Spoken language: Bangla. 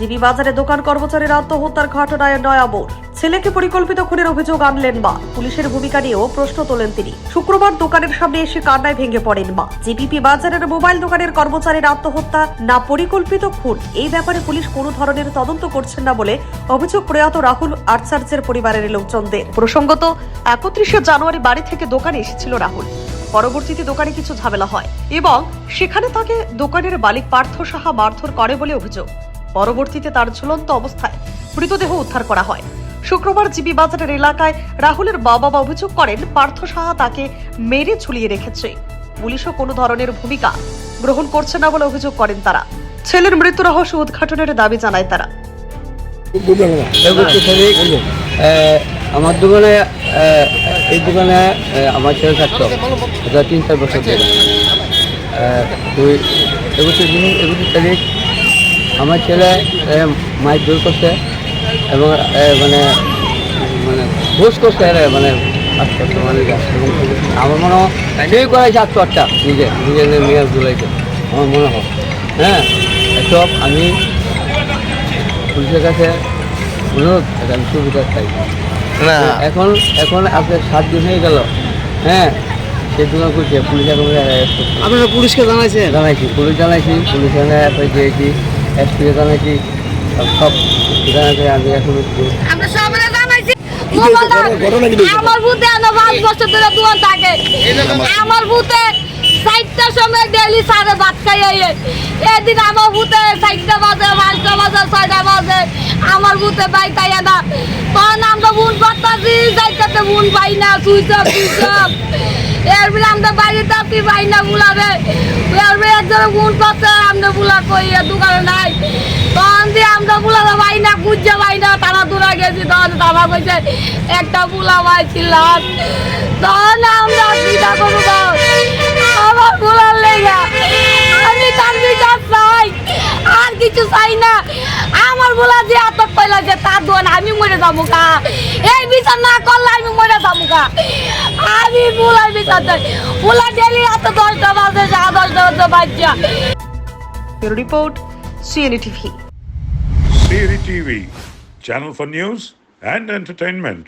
জিবি বাজারে দোকান কর্মচারীর আত্মহত্যার ঘটনায় নয়াবর ছেলেকে পরিকল্পিত খুনের অভিযোগ আনলেন মা পুলিশের ভূমিকা নিয়েও প্রশ্ন তোলেন তিনি শুক্রবার দোকানের সামনে এসে কান্নায় ভেঙে পড়েন মা জিপিপি বাজারের মোবাইল দোকানের কর্মচারীর আত্মহত্যা না পরিকল্পিত খুন এই ব্যাপারে পুলিশ কোনো ধরনের তদন্ত করছেন না বলে অভিযোগ প্রয়াত রাহুল আর্চার্যের পরিবারের লোকজনদের প্রসঙ্গত একত্রিশে জানুয়ারি বাড়ি থেকে দোকানে এসেছিল রাহুল পরবর্তীতে দোকানে কিছু ঝামেলা হয় এবং সেখানে তাকে দোকানের মালিক পার্থ সাহা মারধর করে বলে অভিযোগ পরবর্তীতে তার ঝুলন্ত অবস্থায় মৃতদেহ উদ্ধার করা হয় শুক্রবার জিবি বাজারের এলাকায় রাহুলের বাবা অভিযোগ করেন পার্থ সাহা তাকে মেরে ঝুলিয়ে রেখেছে পুলিশও কোনো ধরনের ভূমিকা গ্রহণ করছে না বলে অভিযোগ করেন তারা ছেলের মৃত্যু রহস্য উদ্ঘাটনের দাবি জানায় তারা আমার দোকানে এই দোকানে আমার ছেলে থাকতো তিন চার বছর ধরে এবছর এবছর তারিখ আমার ছেলে মাছ দূর করছে এবং মানে মানে ঘুষ মানে, করছে মানে মানে আমার মনে হয় সেই করেছে আত্মহত্যা নিজে নিজে মেয়াজ জুলাইতে আমার মনে হয় হ্যাঁ এসব আমি পুলিশের কাছে অনুরোধ আমি সুবিধা চাই এখন এখন আপনার সাত দিন হয়ে গেল হ্যাঁ সেগুলো করছে পুলিশ এখন আপনারা পুলিশকে জানাইছে জানাইছি পুলিশ জানাইছি পুলিশ এফআইআর গিয়েছি নাকি সব আমি এখন সবাই আমার বুথে আনো পাঁচ বছর ধরে দোয়ান থাকে আমার বুথে চারটার সময় ডেলি সাড়ে ভাত খাই এদিন আমার বুথে চারটা বাজে পাঁচটা বাজে ছয়টা বাজে আমার বুথে বাই তাই না তখন আমরা বুন পাতাছি চারটাতে বোন পাই না সুইচ অফ সুইচ অফ এরপরে আমরা বাড়িতে আসি পাই না এরপরে একজনে বুন পাচ্ছে পোলা কইয়া দোকানে নাই তখন যে আমরা পোলা ভাই না গুজা ভাই না তারা দূরা গেছি তখন দাবা কইছে একটা পোলা ভাই তখন আমরা চিন্তা করব আমার পোলার লেগা আমি তার বিচার চাই আর কিছু চাই না আমার বলা যে এত কইলা যে তার দোয়ান আমি মরে যাবো কা এই বিচার না করলে আমি মরে যাবো কা আমি বুলাই বিচার দেয় বুলা ডেলি এত দশটা বাজে যা দশটা বাজে বাজ্যা Your report, CNETV. CNETV, channel for news and entertainment.